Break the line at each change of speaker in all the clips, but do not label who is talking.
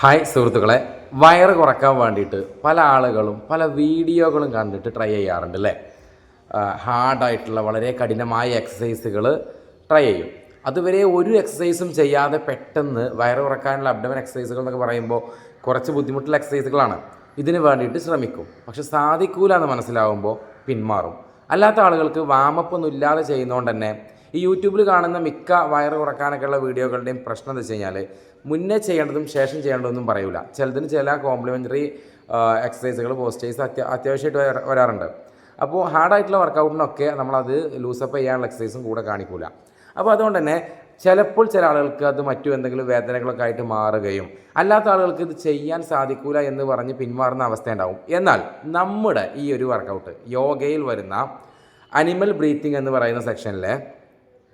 Hi സുഹൃത്തുക്കളെ വയറ് കുറയ്ക്കാൻ വേണ്ടിയിട്ട് പല ആളുകളും പല വീഡിയോകളും കണ്ടിട്ട് ട്രൈ ചെയ്യാറുണ്ട് അല്ലേ ഹാർഡായിട്ടുള്ള വളരെ കഠിനമായ എക്സസൈസുകൾ ട്രൈ ചെയ്യും. അതുവരെ ഒരു എക്സസൈസും ചെയ്യാതെ പെട്ടെന്ന് വയറ് കുറക്കാനുള്ള അബ്ഡമൻ എക്സസൈസുകൾ എന്നൊക്കെ പറയുമ്പോൾ കുറച്ച് ബുദ്ധിമുട്ടുള്ള എക്സസൈസുകളാണ് ഇതിന് വേണ്ടിയിട്ട് ശ്രമിക്കും. പക്ഷെ സാധിക്കൂല എന്ന് മനസ്സിലാവുമ്പോൾ പിന്മാറും. അല്ലാത്ത ആളുകൾക്ക് വാമപ്പൊന്നും ഇല്ലാതെ ചെയ്യുന്നതുകൊണ്ട് തന്നെ ഈ യൂട്യൂബിൽ കാണുന്ന മിക്ക വയറ് കുറക്കാനൊക്കെയുള്ള വീഡിയോകളുടെയും പ്രശ്നം എന്താ വെച്ച് കഴിഞ്ഞാൽ മുന്നേ ചെയ്യേണ്ടതും ശേഷം ചെയ്യേണ്ടതൊന്നും പറയൂല. ചിലതിന് ചില കോംപ്ലിമെന്ററി എക്സസൈസുകൾ പോസ്റ്റേഴ്സ് അത്യ അത്യാവശ്യമായിട്ട് വര- വരാറുണ്ട്. അപ്പോൾ ഹാർഡായിട്ടുള്ള വർക്കൗട്ടിനൊക്കെ നമ്മളത് ലൂസപ്പ് ചെയ്യാനുള്ള എക്സസൈസും കൂടെ കാണിക്കൂല. അപ്പോൾ അതുകൊണ്ട് തന്നെ ചിലപ്പോൾ ചില ആളുകൾക്ക് അത് മറ്റു എന്തെങ്കിലും വേദനകളൊക്കെ ആയിട്ട് മാറുകയും അല്ലാത്ത ആളുകൾക്ക് ഇത് ചെയ്യാൻ സാധിക്കൂല എന്ന് പറഞ്ഞ് പിന്മാറുന്ന അവസ്ഥ ഉണ്ടാവും. എന്നാൽ നമ്മുടെ ഈ ഒരു വർക്കൗട്ട് യോഗയിൽ വരുന്ന അനിമൽ ബ്രീത്തിങ് എന്ന് പറയുന്ന സെക്ഷനിലെ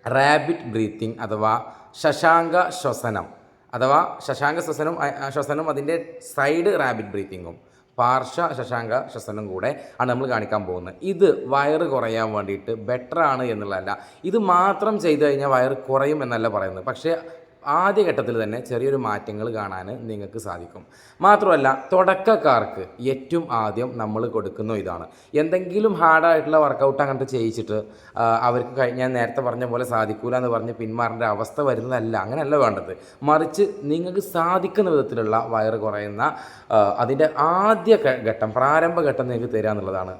റാബിറ്റ് ബ്രീത്തിങ് അഥവാ ശശാങ്ക ശ്വസനം. അഥവാ ശശാങ്ക ശ്വസനം ശ്വസനം അതിന്റെ സൈഡ് റാബിറ്റ് ബ്രീത്തിങ്ങും പാർശ്വ ശശാങ്ക ശ്വസനം കൂടെ ആണ് നമ്മൾ കാണിക്കാൻ പോകുന്നത്. ഇത് വയറ് കുറയാൻ വേണ്ടിയിട്ട് ബെറ്റർ ആണ് എന്നുള്ളതല്ല. ഇത് മാത്രം ചെയ്തു കഴിഞ്ഞാൽ വയറ് കുറയും എന്നല്ല പറയുന്നത്. പക്ഷേ ആദ്യഘട്ടത്തിൽ തന്നെ ചെറിയൊരു മാറ്റങ്ങൾ കാണാൻ നിങ്ങൾക്ക് സാധിക്കും. മാത്രമല്ല തുടക്കക്കാർക്ക് ഏറ്റവും ആദ്യം നമ്മൾ കൊടുക്കുന്ന ഇതാണ്. എന്തെങ്കിലും ഹാർഡായിട്ടുള്ള വർക്കൗട്ട് അങ്ങനത്തെ ചെയ്യിച്ചിട്ട് അവർക്ക് കഴിഞ്ഞ ഞാൻ നേരത്തെ പറഞ്ഞ പോലെ സാധിക്കൂല എന്ന് പറഞ്ഞ് പിന്മാറേണ്ട അവസ്ഥ വരുന്നതല്ല. അങ്ങനെയല്ല വേണ്ടത്. മറിച്ച് നിങ്ങൾക്ക് സാധിക്കുന്ന വിധത്തിലുള്ള വയറ് കുറയുന്ന അതിന്റെ ആദ്യ ഘട്ടം പ്രാരംഭഘട്ടം നിങ്ങൾക്ക് തരിക എന്നുള്ളതാണ്.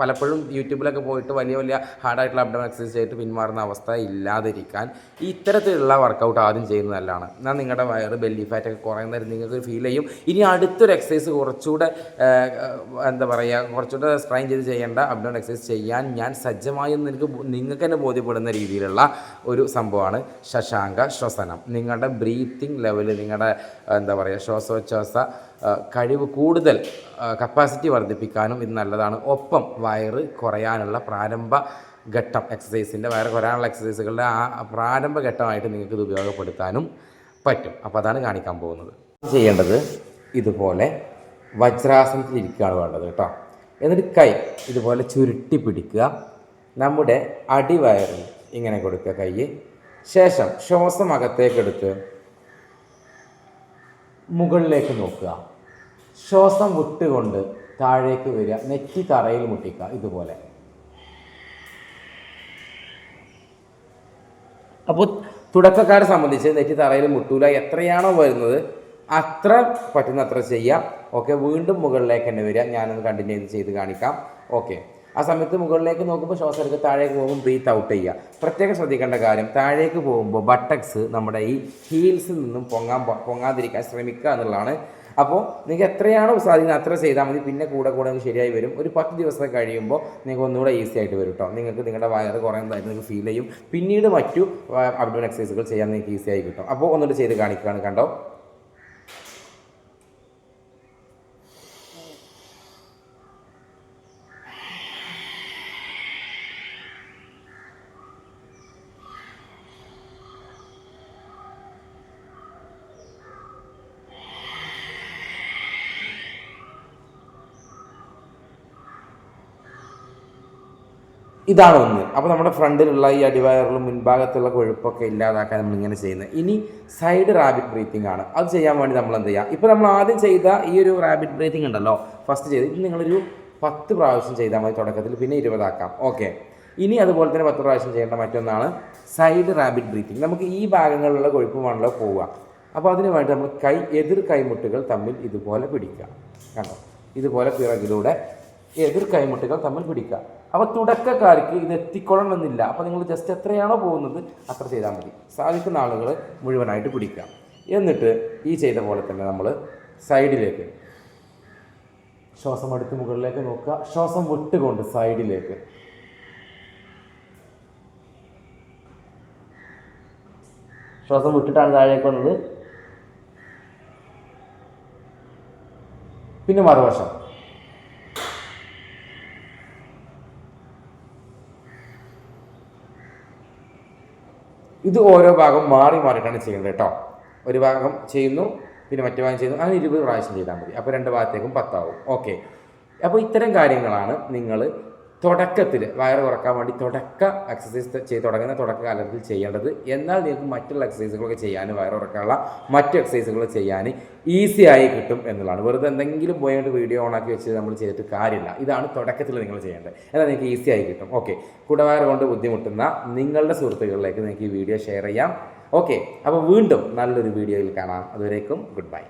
പലപ്പോഴും യൂട്യൂബിലൊക്കെ പോയിട്ട് വലിയ വലിയ ഹാർഡായിട്ടുള്ള അബ്ഡം എക്സസൈസ് ചെയ്തിട്ട് പിന്മാറുന്ന അവസ്ഥ ഇല്ലാതിരിക്കാൻ ഇത്തരത്തിലുള്ള വർക്കൗട്ട് ആദ്യം ചെയ്യുന്നത് നല്ലതാണ് എന്നാൽ നിങ്ങളുടെ വയറ് ബെല്ലി ഫാറ്റൊക്കെ ഒക്കെ കുറയുന്നത് നിങ്ങൾക്ക് ഫീൽ ചെയ്യും. ഇനി അടുത്തൊരു എക്സസൈസ് കുറച്ചുകൂടെ എന്താ പറയുക കുറച്ചുകൂടെ സ്ട്രെയിൻ ചെയ്ത് ചെയ്യേണ്ട അബ്ഡോൺ എക്സസൈസ് ചെയ്യാൻ ഞാൻ സജ്ജമായി എന്ന് എനിക്ക് നിങ്ങൾക്ക് തന്നെ ബോധ്യപ്പെടുന്ന രീതിയിലുള്ള ഒരു സംഭവമാണ് ശശാങ്ക ശ്വസനം. നിങ്ങളുടെ ബ്രീത്തിങ് ലെവൽ നിങ്ങളുടെ എന്താ പറയുക ശ്വാസോച്ഛ്വാസ കഴിവ് കൂടുതൽ കപ്പാസിറ്റി വർദ്ധിപ്പിക്കാനും ഇത് നല്ലതാണ്. ഒപ്പം വയറ് കുറയാനുള്ള പ്രാരംഭ ഘട്ടം എക്സസൈസിന്റെ വയറ് കുറയാനുള്ള എക്സസൈസുകളുടെ ആ പ്രാരംഭ ഘട്ടമായിട്ട് നിങ്ങൾക്ക് ഇത് ഉപയോഗപ്പെടുത്താനും പറ്റും. അപ്പോൾ അതാണ് കാണിക്കാൻ പോകുന്നത്. ചെയ്യേണ്ടത് ഇതുപോലെ വജ്രാസനത്തിൽ ഇരിക്കുകയാണ് വേണ്ടത് കേട്ടോ. എന്നിട്ട് കൈ ഇതുപോലെ ചുരുട്ടി പിടിക്കുക. നമ്മുടെ അടിവയറിൽ ഇങ്ങനെ കൊടുക്കുക കൈ. ശേഷം ശ്വാസം അകത്തേക്കെടുത്ത് മുകളിലേക്ക് നോക്കുക. ശ്വാസം വിട്ടുകൊണ്ട് താഴേക്ക് വരിക. നെറ്റി തറയിൽ മുട്ടിക്കുക ഇതുപോലെ. അപ്പോൾ തുടക്കക്കാരെ സംബന്ധിച്ച് നെറ്റി തറയിൽ മുട്ടൂല. എത്രയാണോ വരുന്നത് അത്ര പറ്റുന്ന അത്ര ചെയ്യാം. ഓക്കെ വീണ്ടും മുകളിലേക്ക് തന്നെ വരിക. ഞാനൊന്ന് കണ്ടിന്യൂ ചെയ്ത് കാണിക്കാം. ഓക്കെ. ആ സമയത്ത് മുകളിലേക്ക് നോക്കുമ്പോൾ ശ്വാസം എടുക്കുക താഴേക്ക് പോകുമ്പോൾ ബ്രീത്ത് ഔട്ട് ചെയ്യുക. പ്രത്യേകം ശ്രദ്ധിക്കേണ്ട കാര്യം താഴേക്ക് പോകുമ്പോൾ ബട്ടക്സ് നമ്മുടെ ഈ ഹീൽസിൽ നിന്നും പൊങ്ങാൻ പൊങ്ങാതിരിക്കാൻ ശ്രമിക്കുക എന്നുള്ളതാണ് അപ്പോൾ നിങ്ങൾക്ക് എത്രയാണോ സാധിക്കുന്നത് അത്ര ചെയ്താൽ മതി. പിന്നെ കൂടെ കൂടെ നിങ്ങൾക്ക് ശരിയായി വരും. ഒരു പത്ത് ദിവസം കഴിയുമ്പോൾ നിങ്ങൾക്ക് ഒന്നുകൂടെ ഈസി ആയിട്ട് വരും കേട്ടോ നിങ്ങൾക്ക് നിങ്ങളുടെ വയറ് കുറയുന്നതായിട്ട് നിങ്ങൾക്ക് ഫീൽ ചെയ്യും. പിന്നീട് മറ്റു അബ്ഡോൺ എക്സസൈസുകൾ ചെയ്യാൻ നിങ്ങൾക്ക് ഈസി ആയി കിട്ടും. അപ്പോൾ ഒന്നുകൂടെ ചെയ്ത് കാണിക്കുകയാണ് കണ്ടോ? ഇതാണ് ഒന്ന്. അപ്പോൾ നമ്മുടെ ഫ്രണ്ടിലുള്ള ഈ അടിവയറിലും മുൻഭാഗത്തുള്ള കൊഴുപ്പൊക്കെ ഇല്ലാതാക്കാൻ നമ്മൾ ഇങ്ങനെ ചെയ്യുന്നത്. ഇനി സൈഡ് റാബിറ്റ് ബ്രീത്തിങ് ആണ്. അത് ചെയ്യാൻ വേണ്ടി നമ്മൾ എന്ത് ചെയ്യാം? ഇപ്പോൾ നമ്മൾ ആദ്യം ചെയ്ത ഈ ഒരു റാബിറ്റ് ബ്രീത്തിങ് ഉണ്ടല്ലോ. ഫസ്റ്റ് ചെയ്ത് ഇത് നിങ്ങളൊരു പത്ത് പ്രാവശ്യം ചെയ്താൽ മതി തുടക്കത്തിൽ പിന്നെ ഇരുപതാക്കാം. ഓക്കെ ഇനി അതുപോലെ തന്നെ പത്ത് പ്രാവശ്യം ചെയ്യേണ്ട മറ്റൊന്നാണ് സൈഡ് റാബിറ്റ് ബ്രീത്തിങ് നമുക്ക് ഈ ഭാഗങ്ങളിലുള്ള കൊഴുപ്പുമാണല്ലോ പോവുക. അപ്പോൾ അതിന് വേണ്ടി നമ്മൾ കൈ എതിർ കൈമുട്ടുകൾ തമ്മിൽ ഇതുപോലെ പിടിക്കുക. കണ്ടോ? ഇതുപോലെ പിറകിലൂടെ എതിർ കൈമുട്ടുകൾ തമ്മിൽ പിടിക്കുക. അപ്പോൾ തുടക്കക്കാർക്ക് ഇത് എത്തിക്കൊള്ളണമെന്നില്ല. അപ്പോൾ നിങ്ങൾ ജസ്റ്റ് എത്രയാണോ പോകുന്നത് അത്ര ചെയ്താൽ മതി. സാധിക്കുന്ന ആളുകൾ മുഴുവനായിട്ട് പിടിക്കുക എന്നിട്ട് ഈ ചെയ്ത പോലെ തന്നെ നമ്മൾ സൈഡിലേക്ക് ശ്വാസം എടുത്ത് മുകളിലേക്ക് നോക്കുക. ശ്വാസം വിട്ടുകൊണ്ട് സൈഡിലേക്ക്. ശ്വാസം വിട്ടിട്ടാണ് താഴേക്ക് വന്നത്. പിന്നെ മറുവശം. ഇത് ഓരോ ഭാഗം മാറി മാറിയിട്ടാണ് ചെയ്യേണ്ടത് കേട്ടോ. ഒരു ഭാഗം ചെയ്യുന്നു പിന്നെ മറ്റു ഭാഗം ചെയ്യുന്നു. അങ്ങനെ ഇരുപത് പ്രാവശ്യം ചെയ്താൽ മതി. അപ്പോൾ രണ്ട് ഭാഗത്തേക്കും പത്താവും. ഓക്കെ അപ്പോൾ ഇത്തരം കാര്യങ്ങളാണ് നിങ്ങൾ തുടക്കത്തിൽ വയറ് കുറയ്ക്കാൻ വേണ്ടി തുടക്ക എക്സസൈസ് ചെയ്ത് തുടങ്ങുന്ന തുടക്ക കാലത്തിൽ ചെയ്യേണ്ടത് എന്നാൽ നിങ്ങൾക്ക് മറ്റുള്ള എക്സസൈസുകളൊക്കെ ചെയ്യാൻ വയറ് കുറക്കാനുള്ള മറ്റ് എക്സസൈസുകൾ ചെയ്യാൻ ഈസി ആയി കിട്ടും എന്നുള്ളതാണ്. വെറുതെ എന്തെങ്കിലും പോയിട്ട് വീഡിയോ ഓണാക്കി വെച്ച് നമ്മൾ ചെയ്തിട്ട് കാര്യമില്ല. ഇതാണ് തുടക്കത്തിൽ നിങ്ങൾ ചെയ്യേണ്ടത്. എന്നാൽ നിങ്ങൾക്ക് ഈസി ആയി കിട്ടും. ഓക്കെ കുടവയർ കൊണ്ട് ബുദ്ധിമുട്ടുന്ന നിങ്ങളുടെ സുഹൃത്തുക്കളിലേക്ക് നിങ്ങൾക്ക് ഈ വീഡിയോ ഷെയർ ചെയ്യാം. ഓക്കെ അപ്പോൾ വീണ്ടും നല്ലൊരു വീഡിയോയിൽ കാണാം. അതുവരേക്കും ഗുഡ് ബൈ